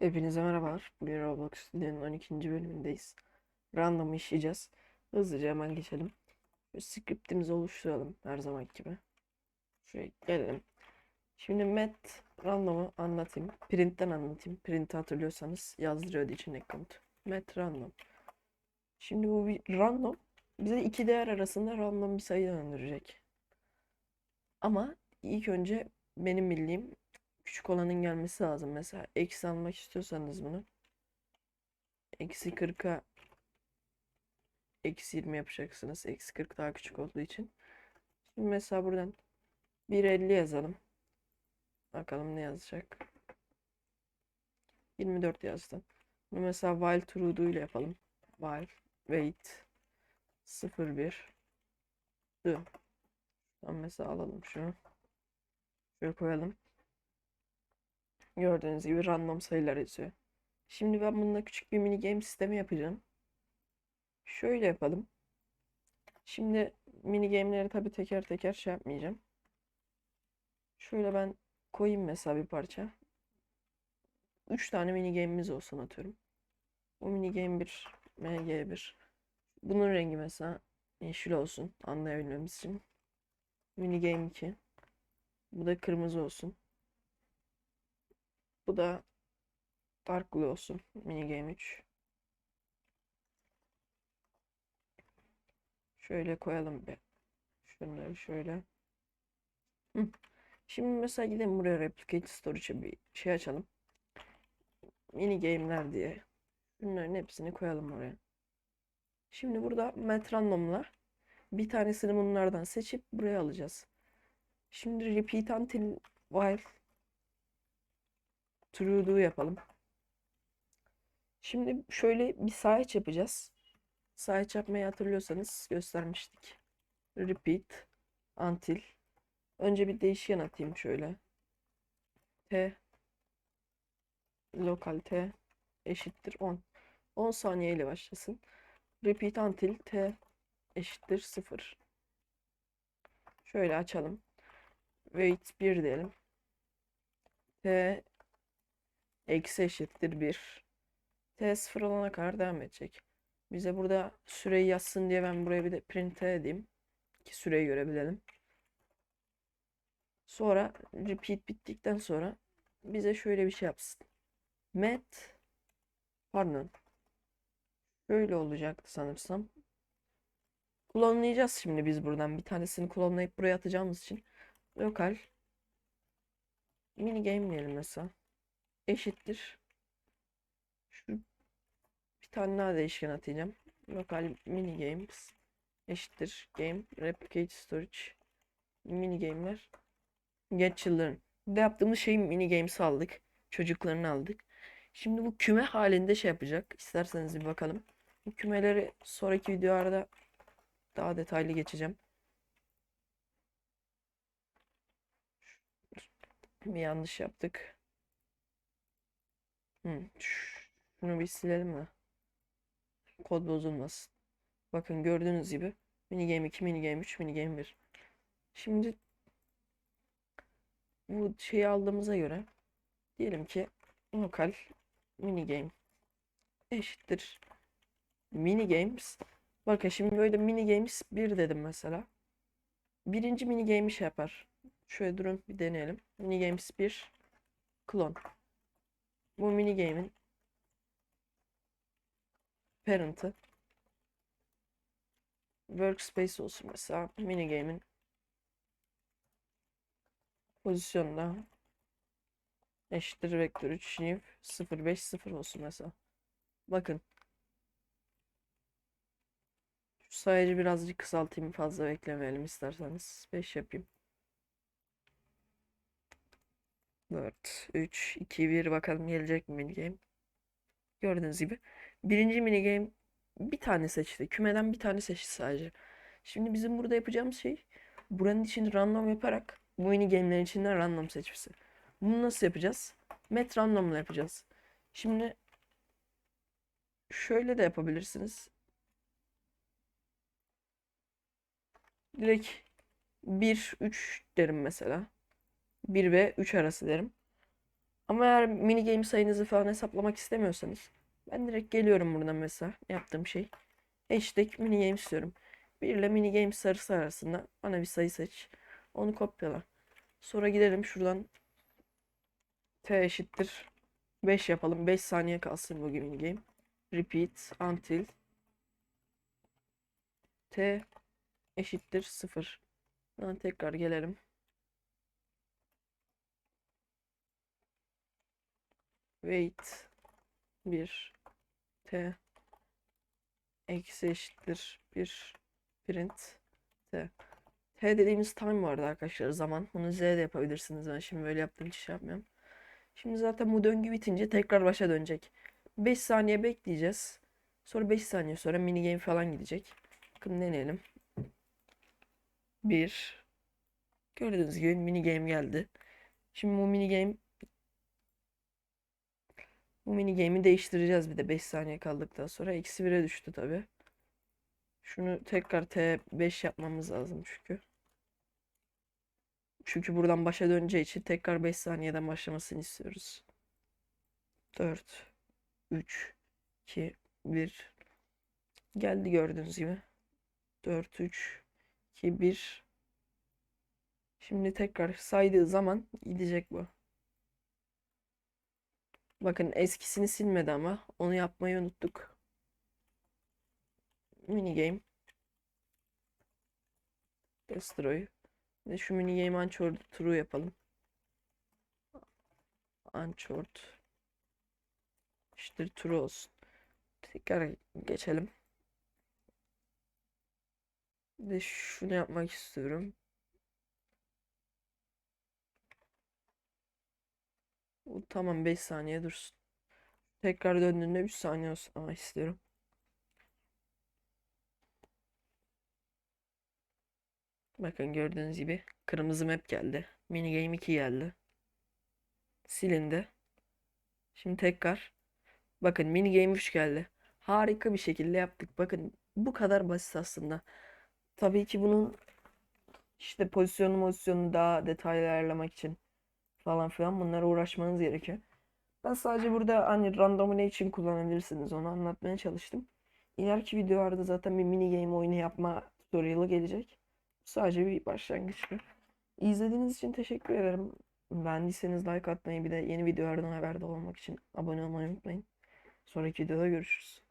Hepinize merhabalar. Bugün Roblox Stüdyo'nun 12. bölümündeyiz. Random işleyeceğiz. Hızlıca hemen geçelim. Şöyle scriptimizi oluşturalım her zaman gibi. Şuraya gelelim. Şimdi met random'u anlatayım. Print'ten anlatayım. Print'i hatırlıyorsanız yazdırıyordu içindeki komut. Met random. Şimdi bu bir random bize iki değer arasında random bir sayı döndürecek. Ama ilk önce benim bildiğim küçük olanın gelmesi lazım. Mesela eksi almak istiyorsanız bunu eksi 40'a eksi 20 yapacaksınız. Eksi 40 daha küçük olduğu için. Şimdi mesela buradan 1.50 yazalım. Bakalım ne yazacak. 24 yazdım. Bunu mesela while true ile yapalım. While wait 01 do. Tamam mesela alalım şunu. Şöyle koyalım. Gördüğünüz gibi random sayılar yazıyor. Şimdi ben bununla küçük bir mini game sistemi yapacağım. Şöyle yapalım. Şimdi mini game'leri tabii teker teker şey yapmayacağım. Şöyle ben koyayım mesela bir parça. 3 tane mini game'imiz olsun atıyorum. Bu mini game 1, MG1. Bunun rengi mesela yeşil olsun anlayabilmemiz için. Mini game 2. Bu da kırmızı olsun. Bu da Dark Blue olsun. Mini Game 3. Şöyle koyalım bir. Şunları şöyle. Şimdi mesela gidelim buraya Replicate Storage'a bir şey açalım. Mini game'ler diye. Bunların hepsini koyalım oraya. Şimdi burada metrandomla bir tanesini bunlardan seçip buraya alacağız. Şimdi repeat until while true do yapalım. Şimdi şöyle bir sayaç yapacağız. Sayaç yapmayı hatırlıyorsanız göstermiştik. Repeat until önce bir değişken atayım şöyle. T lokal T eşittir 10. 10 saniye ile başlasın. Repeat until T eşittir 0. Şöyle açalım. Wait 1 diyelim. T eksi eşittir 1. T sıfır olana kadar devam edecek. Bize burada süreyi yazsın diye ben buraya bir de print edeyim. Ki süreyi görebilelim. Sonra repeat bittikten sonra bize şöyle bir şey yapsın. Met pardon. Şöyle olacaktı sanırsam. Klonlayacağız şimdi biz buradan. Bir tanesini klonlayıp buraya atacağımız için. Lokal mini game diyelim mesela. Eşittir. Şu bir tane daha değişken atacağım. Lokal mini games eşittir game replicate storage mini game'ler get children. Burada yaptığımız şey mini games aldık. Çocuklarını aldık. Şimdi bu küme halinde şey yapacak. İsterseniz bir bakalım. Bu kümeleri sonraki videolarda daha detaylı geçeceğim. Bir yanlış yaptık. Hı, şunu bir silelim mi? Kod bozulmasın. Bakın gördüğünüz gibi mini game 2, mini game 3, mini game 1. Şimdi bu şeyi aldığımıza göre diyelim ki lokal mini game eşittir mini games. Bakın şimdi böyle mini games 1 dedim mesela. Birinci mini game'i şey yapar. Şöyle durun bir deneyelim. Mini games 1 klon. Bu mini game'in parent'ı workspace olsun mesela mini game'in pozisyonda eşittir vektör 3 new 050 olsun mesela. Bakın. Şu sayacı birazcık kısaltayım fazla beklemeyelim isterseniz. 5 yapayım. 4, 3, 2, 1 bakalım gelecek mi mini game. Gördüğünüz gibi. Birinci mini game bir tane seçti. Kümeden bir tane seçti sadece. Şimdi bizim burada yapacağımız şey buranın için random yaparak bu mini game'lerin içinden random seçmesi. Bunu nasıl yapacağız? Met random'la yapacağız. Şimdi şöyle de yapabilirsiniz. Direkt 1 3 derim mesela. 1 ve 3 arası derim. Ama eğer mini game sayınızı falan hesaplamak istemiyorsanız ben direkt geliyorum buradan mesela yaptığım şey. Hashtag mini game istiyorum. 1 ile mini game sarısı arasında bana bir sayı seç. Onu kopyala. Sonra gidelim şuradan t eşittir 5 yapalım. 5 saniye kalsın bu mini game. Repeat until t eşittir 0. Buradan tekrar gelelim. Wait 1 t eksi eşittir 1 print t. T dediğimiz time vardı arkadaşlar zaman. Bunu Z de yapabilirsiniz. Ben şimdi böyle yaptığım için şey yapmıyorum. Şimdi zaten bu döngü bitince tekrar başa dönecek. 5 saniye bekleyeceğiz. Sonra 5 saniye sonra mini game falan gidecek. Bakın deneyelim. 1 Gördüğünüz gibi mini game geldi. Şimdi bu mini game bu mini game'i değiştireceğiz bir de 5 saniye kaldıktan sonra. Eksi 1'e düştü tabi. Şunu tekrar T5 yapmamız lazım çünkü. Çünkü buradan başa döneceği için tekrar 5 saniyeden başlamasını istiyoruz. 4 3 2 1 Geldi gördüğünüz gibi. 4 3 2 1 Şimdi tekrar saydığı zaman gidecek bu. Bakın eskisini silmedi ama onu yapmayı unuttuk. Mini game. Destroy. De şu mini game unshored true yapalım. Unshored. İşte true olsun. Tekrar geçelim. De şunu yapmak istiyorum. Tamam 5 saniye dursun. Tekrar döndüğünde 3 saniye olsun ama istiyorum. Bakın gördüğünüz gibi kırmızı map geldi. Mini game 2 geldi. Silindi. Şimdi tekrar. Bakın mini game 3 geldi. Harika bir şekilde yaptık. Bakın bu kadar basit aslında. Tabii ki bunun işte pozisyonu pozisyonu daha detaylı ayarlamak için falan filan bunlara uğraşmanız gerekiyor. Ben sadece burada hani random ne için kullanabilirsiniz onu anlatmaya çalıştım. İleriki videolarda zaten bir mini game oyunu yapma tutorial'ı gelecek. Sadece bir başlangıçtı. İzlediğiniz için teşekkür ederim. Beğendiyseniz like atmayı bir de yeni videolardan haberdar olmak için abone olmayı unutmayın. Sonraki videoda görüşürüz.